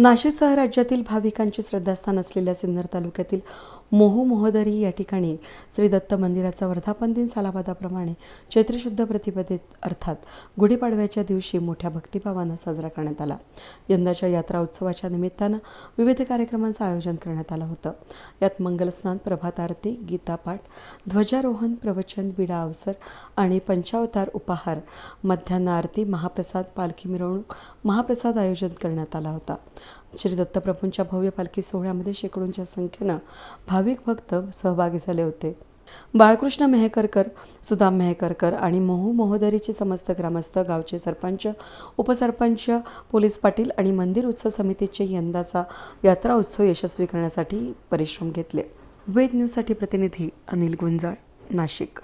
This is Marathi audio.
नाशिकसह राज्यातील भाविकांचे श्रद्धास्थान असलेल्या सिन्नर तालुक्यातील मोहू मोहदरी या ठिकाणी श्री दत्त मंदिराचा वर्धापन दिन सालाबादाप्रमाणे चैत्रशुद्ध प्रतिपदेत अर्थात गुढीपाडव्याच्या दिवशी मोठ्या भक्तिभावानं साजरा करण्यात आला. यंदाच्या यात्रा उत्सवाच्या निमित्तानं विविध कार्यक्रमांचं आयोजन करण्यात आलं होतं. यात मंगलस्नान प्रभात आरती गीतापाठ ध्वजारोहण प्रवचन विडा अवसर आणि पंचावतार उपाहार मध्यान्ह आरती महाप्रसाद पालखी मिरवणूक महाप्रसाद आयोजन करण्यात आला होता. श्री दत्तप्रभूंच्या भव्य पालखी सोहळ्यामध्ये शेकडोंच्या संख्येनं भाविक भक्त सहभागी झाले होते. बाळकृष्ण मेहकरकर सुदाम मेहकरकर आणि मोहू मोहदरीचे समस्त ग्रामस्थ गावचे सरपंच उपसरपंच पोलीस पाटील आणि मंदिर उत्सव समितीचे यंदाचा यात्रा उत्सव यशस्वी करण्यासाठी परिश्रम घेतले. वेद न्यूजसाठी प्रतिनिधी अनिल गुंजाळ नाशिक.